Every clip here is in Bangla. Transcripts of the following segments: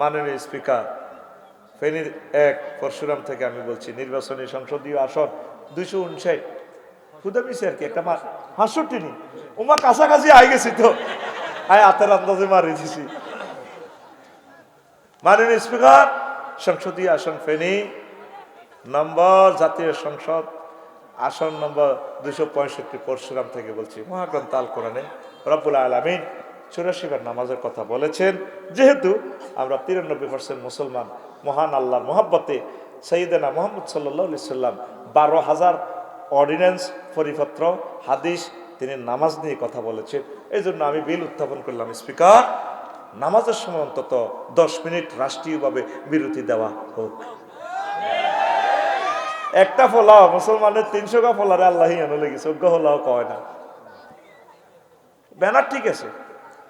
মাননীয় স্পিকার, ফেনীর এক পরশুরাম থেকে আমি বলছি, নির্বাচনী সংসদীয় আসন দুইশো উনষাট। খুদা মিশে আর কি? একটা মা হাসুটি নি? ওমা কাছাকাছি আই গেছি তো। আয় হাতের আন্দাজে মারি দিছি মাননীয় স্পিকার, সংসদীয় আসন ফেনী, নম্বর জাতীয় সংসদ, আসন নম্বর দুশো পঁয়ষট্টি পরশুরাম থেকে বলছি। মহাগ্রন্থ আল কোরআনে, রব্বুল আলমিন। চুরাশিবার নামাজের কথা বলেছেন। যেহেতু আমরা তিরানব্বই পার্সেন্ট মুসলমান, মহান আল্লাহর মোহাব্বতে সঈদানা মোহাম্মদ সাল্লি সাল্লাম বারো হাজার অর্ডিন্যান্স পরিপত্র, হাদিস তিনি নামাজ নিয়ে কথা বলেছেন। এই জন্য আমি বিল উত্থাপন করলাম, স্পিকার। নামাজের সময় অন্তত দশ মিনিট রাষ্ট্রীয়ভাবে বিরতি দেওয়া হোক। একটা ফলাও মুসলমানের তিনশো কা ফলারে আল্লাহ এনে লেগেছে, অজ্ঞ ফলাও কয় না। ব্যানার ঠিক আছে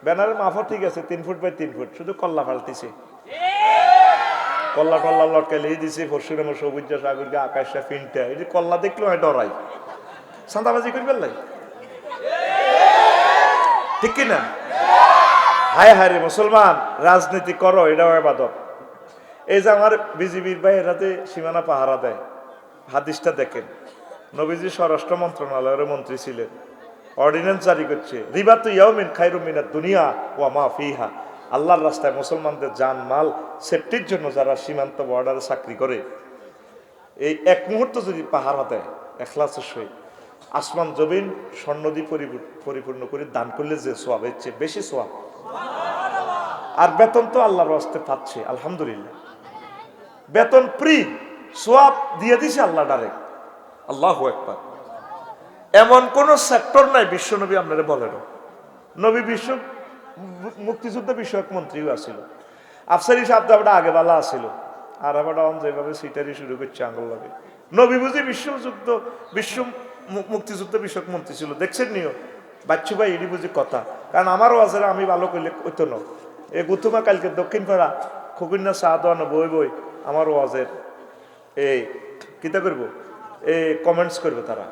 ব্যানারের মাফা ঠিক আছে, তিন ফুট বাই তিন ফুট, শুধু কল্লা ফালতিছে। কল্লা টল্লা লটকাইলেই দিছে ফরসুরে আমার সবুজ সাগরকে আকাশটা ফিনটা, এই যে কল্লা দেখলেও আমি ডরাই। সান্দাবাজি করবেন লাই? ঠিক কি না হায় হায় রে মুসলমান, রাজনীতি করো, এটাও এবাদত। এই যে আমার বিজিবির ভাইয়ের হাতে সীমানা পাহারা দেয়, হাদিসটা দেখেন। নবীজি স্বরাষ্ট্র মন্ত্রণালয়ের মন্ত্রী ছিলেন। অর্ডিন্যান্স জারি করছে। রিবা তো দুনিয়া ওয়া মা ফিহা। আল্লাহর রাস্তায় মুসলমানদের জান, মাল, সেফটির জন্য যারা সীমান্ত বর্ডারে চাকরি করে, এই এক মুহূর্ত যদি পাহারা দেয় এখলাসের সহিত, আসমান, জমিন স্বর্ণদি পরিপূর- পরিপূর্ণ করে দান করলে যে সোয়াব, এর চেয়ে বেশি সোয়াব। আর বেতন তো আল্লাহর রাস্তে পাচ্ছে, আলহামদুলিল্লাহ। বেতন ফ্রি সোয়াব দিয়ে দিছে আল্লাহ ডাইরেক্ট আল্লাহ একবার এমন কোন সেক্টর নাই বিশ্বনবী আপনারা বলেন। নবী বিশ্ব, মুক্তিযুদ্ধ বিষয়ক মন্ত্রীও আছিল। আফসারি সাহেব আমরা আগে বেলা আছিল। আর আবার অন যেভাবে সিটারি শুরু করছে আঙ্গুল লাগে। নবী বুঝি বিশ্বযুদ্ধ, বিশ্ব মুক্তিযুদ্ধ বিষয়ক মন্ত্রী ছিল। দেখছেন নিও বাচ্চু ভাই এটি বুঝি কথা। কারণ আমারও আছে আমি ভালো করলে ওইতো ন। এ গুতুমা কালকে দক্ষিণ পাড়া খগুন্না চা দোয়ানো বই বই আমার ওয়াজের এই, কিতা করব? এ কমেন্টস করবে তারা।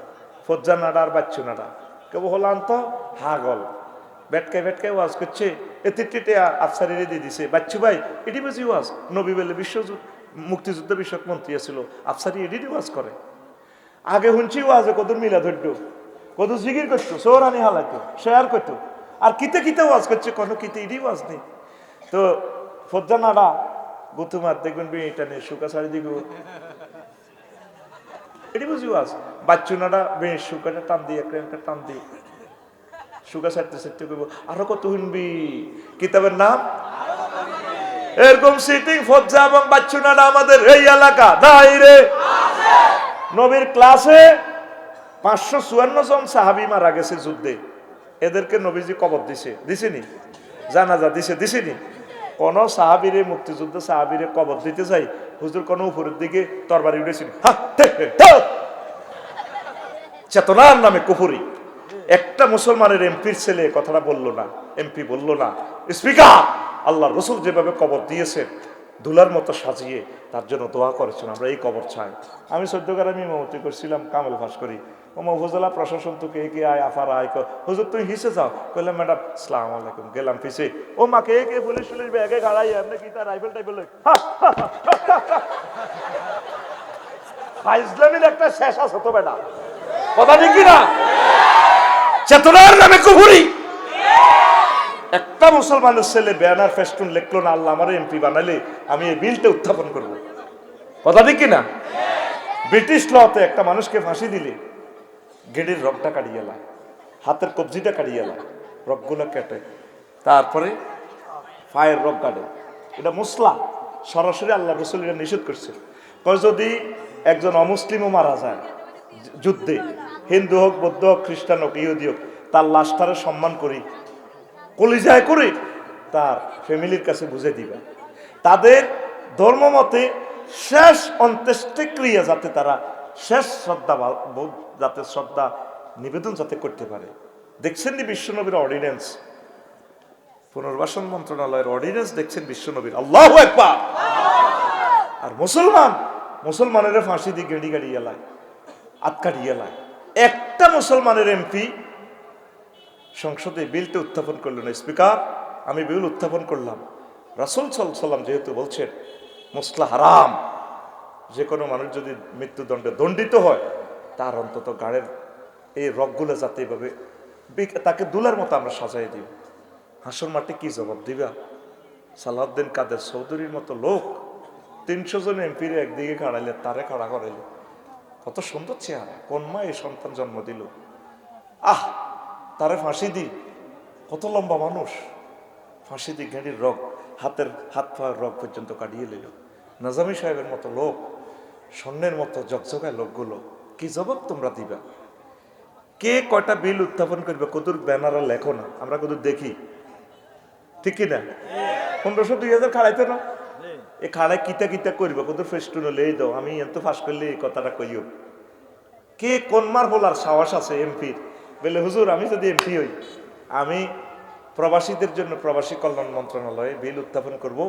ফজ্জা নাডা আর বাচ্চু নাডা। কেবল হলাম তো হাগল। বেটকে বেটকে ওয়াজ করছে। এতে টেটে আফসারিরে দিয়ে দিছে। বাচ্চু ভাই, এটি বুঝি ওয়াজ? নবী বলে বিশ্বযুদ্ধ মুক্তিযুদ্ধ বিষয়ক মন্ত্রী ছিল আফসারি এটি ওয়াজ করে। আগে শুনছি ওয়াজে কত মিলা ধরত কত জিগির করতো সৌরানি হালাইতো শেয়ার করতো। আর কিতে কিতে ওয়াজ করছে, কোনো কিতে এটি ওয়াজ নেই। তো ফজ্জা নাডা গুতুমার দেখবেন এটা নিয়ে শুকা শাড়ি দিব এটি বুঝি ওয়াজ। বাচ্চুনাটা বেশ শুকাটা টান দিয়ে একটা টান দিয়ে। শুকা সারতে সারতে করব আরও কত শুনবি? কিতাবের নাম? এরকম সিটিং ফজ্জা এবং বাচ্চুনাটা আমাদের এই এলাকা। নাই রে। নবীর ক্লাসে পাঁচশো চুয়ান্ন জন সাহাবি মারা গেছে যুদ্ধে। এদেরকে নবীজি কবর দিছে। দিছেনি? জানাজা দিছে, দিছেনি? কোন সাহাবিরে মুক্তিযুদ্ধ, সাহাবিরে কবর দিতে চাই, হুজুর কোন উপরের দিকে তরবারি উঠেছিল। চেতনার নামে কুফুরি। একটা মুসলমানের এমপির ছেলে কথাটা বলল না, এমপি বলল না। স্পিকার আল্লাহ রসুল যেভাবে কবর দিয়েছেন দুলার মতো সাজিয়ে তার জন্য দোয়া করেছেন, আমরা এই কবর চাই। আমি সদ্যকার আমি মমতি করছিলাম, কামেল ভাস করি ও উপজেলা প্রশাসন তো কে কে আয়, আফার আয় কর। হুজুর তুমি হিসে যাও। কইলাম, ম্যাডাম, সালাম আলাইকুম, গেলাম ফিসে। ও মা কে কে পুলিশ পুলিশ ব্যাগে গাড়াই এমনি কি তার রাইফেল টাইফেল। ফাইজলামির একটা শেষ আছে তো বেটা কথা ঠিক না চেতনার নামে কুহুরি একটা মুসলমানের ছেলে ব্যানার ফেস্টুন লিখলো না, আল্লাহ আমার এমপি বানালে আমি এই বিলটা উত্থাপন করব। কথা ঠিক কি না ব্রিটিশ লতে একটা মানুষকে ফাঁসি দিলে। গেড়ের রগটা কাটিয়ে এলায় হাতের কবজিটা কাটিয়ে এলায় রগগুলো কেটে। তারপরে পায়ের রগ কাটে। এটা মুসলা সরাসরি আল্লাহ রসুল এটা নিষেধ করছে। যদি একজন অমুসলিমও মারা যায়, যুদ্ধে, হিন্দু হোক, বৌদ্ধ হোক, খ্রিস্টান হোক, ইহুদি হোক, তার লাশটারে সম্মান করি, কলিজায় করে, তার ফ্যামিলির কাছে বুঝে দিবে। তাদের ধর্মমতে শেষ অন্ত্যেষ্টিক্রিয়া যাতে তারা শেষ শ্রদ্ধা যাতে শ্রদ্ধা নিবেদন যাতে করতে পারে। দেখছেন নি বিশ্বনবীর অর্ডিন্যান্স পুনর্বাসন মন্ত্রণালয়ের অর্ডিন্যান্স দেখছেন বিশ্বনবীর। আল্লাহ আর মুসলমান, মুসলমানের ফাঁসি দিয়ে গেড়ি গাড়ি এলায় আটকাড়ি এলায়। একটা মুসলমানের এমপি সংসদে বিলটা উত্থাপন করল না। স্পিকার, আমি বিল উত্থাপন করলাম। রাসুল সাল্লাম যেহেতু বলছেন মশলা হারাম। যে কোনো মানুষ যদি মৃত্যুদণ্ডে দণ্ডিত হয়, তার অন্তত গাড়ের এই রগগুলো যাতে এভাবে তাকে দুলার মতো আমরা সাজাই দিব হাসর মাঠে কি জবাব দিবা? সালাউদ্দিন কাদের চৌধুরীর মতো লোক তিনশো জন এমপির একদিকে খাড়াইলে, তারে খাড়া করাইলে। কত সুন্দর চেহারা, কোন মা এই সন্তান জন্ম দিল? আহ, তারে ফাঁসি দি, কত লম্বা মানুষ। ফাঁসি দি গাড়ির রগ, হাতের হাত পায়ের রগ পর্যন্ত কাটিয়ে নিল নাজামি সাহেবের মতো লোক স্বর্ণের মতো জকজকায় লোকগুলো, কি জবাব তোমরা দিবা? কে কয়টা বিল উত্থাপন করবে? কদুর ব্যানারে লেখো না, আমরা কদুর দেখি। ঠিক কি না? পনেরোশো দুই হাজার খাড়াইতে না? এ খাড়ায় কিতা কিতা করবে? কদুর ফেস্টুন লেই দাও, আমি এত ফাঁস করলে এই কথাটা কইও। কে কোন মার বলার সাহস আছে এমপির? বলে, হুজুর, আমি যদি এমপি হই, আমি প্রবাসীদের জন্য প্রবাসী কল্যাণ মন্ত্রণালয়ে বিল উত্থাপন করব।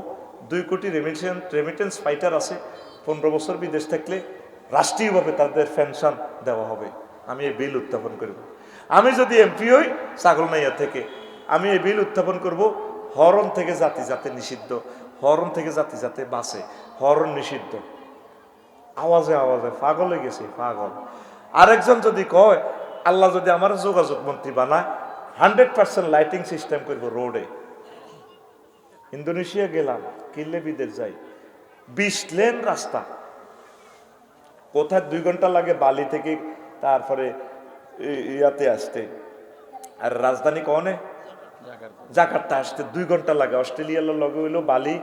দুই কোটি রেমিটেন্স রেমিটেন্স ফাইটার আছে পনেরো বছর বিদেশ থাকলে রাষ্ট্রীয়ভাবে তাদের পেনশন দেওয়া হবে। আমি এই বিল উত্থাপন করব। আমি যদি এমপি হই ছাগলনাইয়া থেকে, আমি এই বিল উত্থাপন করব, হরণ থেকে জাতি জাতে নিষিদ্ধ, হরণ থেকে জাতি জাতে বাসে হরণ নিষিদ্ধ। আওয়াজে আওয়াজে পাগল হয়ে গেছে, পাগল। আরেকজন যদি কয়, আল্লাহ যদি আমার যোগাযোগ মন্ত্রী বানায়, হান্ড্রেড পার্সেন্ট লাইটিং সিস্টেম করব রোডে। ইন্দোনেশিয়া গেলাম, কিল্লে বিদেশ যাই। বিশ লেন রাস্তা। কোথায় দুই ঘণ্টা লাগে বালি থেকে তারপরে ইয়াতে আসতে। আর রাজধানী কনে জাকার্তা। আসতে দুই ঘণ্টা লাগে। অস্ট্রেলিয়ার লগে হইল বালি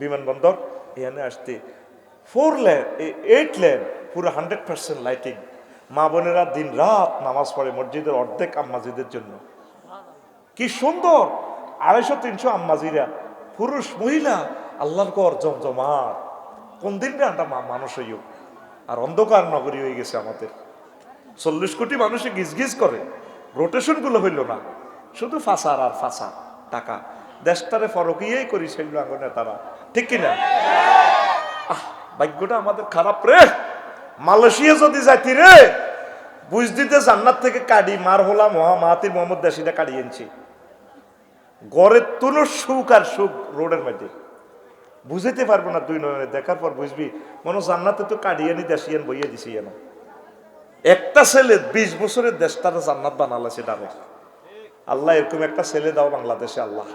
বিমানবন্দর এখানে আসতে ফোর লেন এইট লেন পুরো হান্ড্রেড পার্সেন্ট লাইটিং। মা বোনেরা দিন রাত নামাজ পড়ে মসজিদের অর্ধেক আম্মাজিদের জন্য। কি সুন্দর! আড়াইশো তিনশো আম্মাজিরা পুরুষ মহিলা আল্লাহর কর জমজমার কোন দিন আমরা মানুষ হইও। আর অন্ধকার নগরী হয়ে গেছে আমাদের। চল্লিশ কোটি মানুষে গিজ করে। রোটেশনগুলো হইল না। শুধু ফাঁসার আর ফাঁসা টাকা। দেশটারে ফরকিয়েই করি সেগুলো আঙ্গনে তারা ঠিক কিনা? আহ, ভাগ্যটা আমাদের খারাপ রে। মালয়েশিয়া যদি যাইতি রে, বুঝ দিতে জান্নাত থেকে কাড়ি মার হলাম। মহা মাহাতির মোহাম্মদ দেশিটা কাড়ি এনেছি। গড়ের তুলো সুখ আর সুখ রোডের মধ্যে। বুঝাইতে পারব না দুই নয়নে। দেখার পর বুঝবি, মনে জান্নাতে তো কাডিয়ানি দেশিয়ান বইয়ে দিছি এন। একটা ছেলে বিশ বছরের দেশটারে জান্নাত বানালেছে ডারে আল্লাহ এরকম একটা ছেলে দাও বাংলাদেশে, আল্লাহ।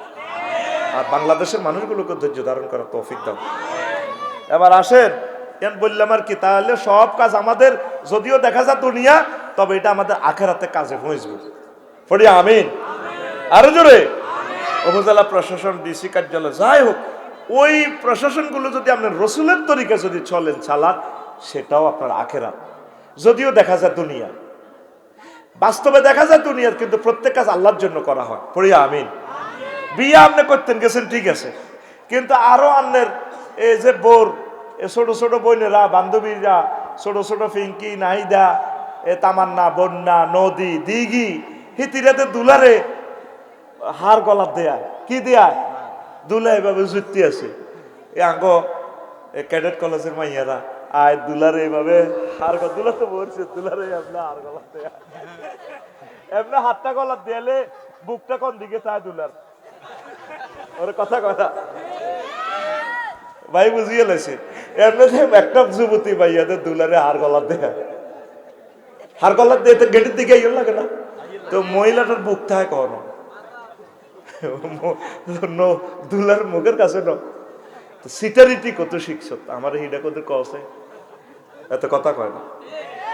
আর বাংলাদেশের মানুষগুলোকে ধৈর্য ধারণ করার তৌফিক দাও। এবার আসেন এন বললাম আর কি, তাহলে সব কাজ আমাদের, যদিও দেখা যায় দুনিয়া, তবে এটা আমাদের আখেরাতে কাজে পৌঁছবে পড়ি আমিন। আরও জোরে। উপজেলা প্রশাসন, ডিসি কার্যালয়, যাই হোক ওই প্রশাসনগুলো যদি আপনার রসুলের তরিকা যদি চলেন চালান সেটাও আপনার আখেরাত। যদিও দেখা যায় দুনিয়া। বাস্তবে দেখা যায় দুনিয়ার, কিন্তু প্রত্যেক কাজ আল্লাহর জন্য করা হয়। পড়িয়া আমিন। বিয়ে আপনি করতেন, গেছেন, ঠিক আছে। কিন্তু আরও আন্নের এই যে বোর, এ ছোট ছোট বোনেরা, বান্ধবীরা, ছোট ছোট ফিঙ্কি, নাহিদা, এ তামান্না, বন্যা, নদী, দিঘি হিতিরাতে দুলারে হার গলার দেয়া। কি দেয়া? দুলা এভাবে জুতি আছে। এ আঙ্গ ক্যাডেট কলেজের মাইয়ারা, আয় দুলারে এভাবে গ- দুলা তো বলছে দুলারে হার গলার দেয়া। এমনি হাতটা গলার দেয়ালে বুকটা কোন দিকে চায় দুলার? ওর কথা কথা ভাই বুঝিয়ে লেছে। এমনি একটা যুবতী ভাইয়াদের দুলারে হার গলার দেয়া। হার গলার দিয়ে তো গেটের দিকে ইয়ে লাগে না? তো মহিলাটার বুক থাকে কখনো? দুলার মুখের কাছে ন। সিটারিটি কত শিখছ? আমার হিডা কত কে এত কথা কয় না।